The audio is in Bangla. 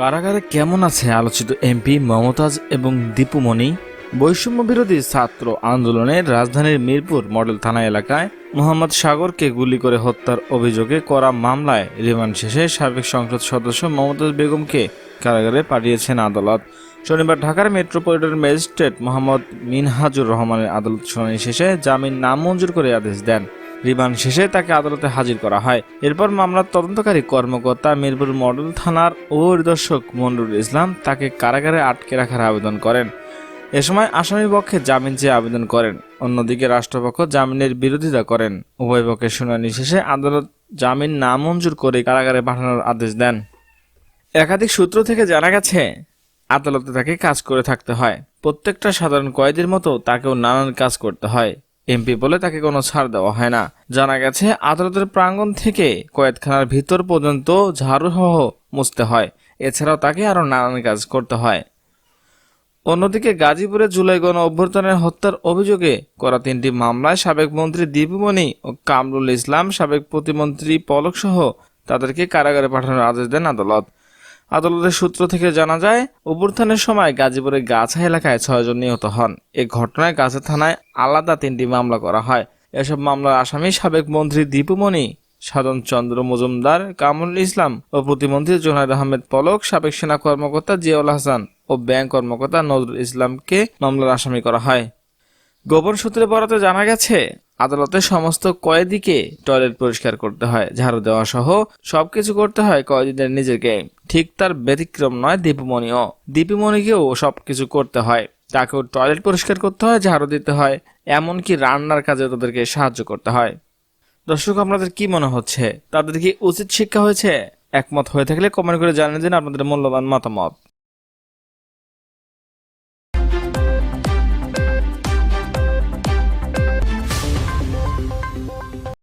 কারাগারে কেমন আছে আলোচিত এমপি মমতাজ এবং দীপুমণি বৈষম্য বিরোধী ছাত্র আন্দোলনের রাজধানীর মিরপুর মডেল থানা এলাকায় মোহাম্মদ সাগরকে গুলি করে হত্যার অভিযোগে করা মামলায় রিমান্ড শেষে সাবেক সংসদ সদস্য মমতাজ বেগমকে কারাগারে পাঠিয়েছেন আদালত। শনিবার ঢাকার মেট্রোপলিটন ম্যাজিস্ট্রেট মোহাম্মদ মিনহাজুর রহমানের আদালত শুনানি শেষে জামিন নামঞ্জুর করে আদেশ দেন। রিমান্ড শেষে তাকে আদালতে হাজির করা হয়। এরপর মামলার তদন্তকারী কর্মকর্তা মিরপুর মডেল থানার উপপরিদর্শক মন্ডুর ইসলাম তাকে কারাগারে আটকে রাখার আবেদন করেন। এ সময় আসামি পক্ষে জামিন চেয়ে আবেদন করেন। অন্যদিকে রাষ্ট্রপক্ষ জামিনের বিরোধিতা করেন। উভয় পক্ষের শুনানি শেষে আদালত জামিন নামঞ্জুর করে কারাগারে পাঠানোর আদেশ দেন। একাধিক সূত্র থেকে জানা গেছে, আদালতে তাকে কাজ করে থাকতে হয়। প্রত্যেকটা সাধারণ কয়েদির মতো তাকেও নানান কাজ করতে হয়। এমপি বলে তাকে কোনো ছাড় দেওয়া হয় না। জানা গেছে, আদালতের প্রাঙ্গণ থেকে কয়েদখানার ভিতর পর্যন্ত ঝাড়ুসহ মুছতে হয়। এছাড়াও তাকে আরও নানান কাজ করতে হয়। অন্যদিকে গাজীপুরে জুলাই গণ অভ্যর্থনের হত্যার অভিযোগে করা তিনটি মামলায় সাবেক মন্ত্রী দীপুমণি ও কামরুল ইসলাম, সাবেক প্রতিমন্ত্রী পলক সহ তাদেরকে কারাগারে পাঠানোর আদেশ দেন আদালত। আদালতের সূত্র থেকে জানা যায়, অভ্যুত্থানের সময় গাজীপুরের গাছা এলাকায় ছয়জন নিহত হন। এ ঘটনায় গাছা থানায় আলাদা তিনটি মামলা করা হয়। এসব মামলার আসামি সাবেক মন্ত্রী দীপুমণি সাধন চন্দ্র মজুমদার, কামরুল ইসলাম ও প্রতিমন্ত্রী জোনায়দ আহমেদ পলক, সাবেক সেনা কর্মকর্তা জিয়াউল হাসান ও ব্যাংক কর্মকর্তা নজরুল ইসলামকে মামলার আসামি করা হয়। গোপন সূত্রে বরাতে জানা গেছে, আদালতে সমস্ত কয়েদিকে টয়লেট পরিষ্কার করতে হয়, ঝাড়ু দেওয়া সহ সবকিছু করতে হয় কয়েদিদের নিজেকে। ঠিক তার ব্যতিক্রম নয় দীপুমণিও। দীপুমণিকেও সবকিছু করতে হয়। তাকেও টয়লেট পরিষ্কার করতে হয়, ঝাড়ু দিতে হয়, এমনকি রান্নার কাজে তাদেরকে সাহায্য করতে হয়। দর্শক, আপনাদের কি মনে হচ্ছে? তাদের কি উচিত শিক্ষা হয়েছে? একমত হয়ে থাকলে কমেন্ট করে জানিয়ে দিন আপনাদের মূল্যবান মতামত।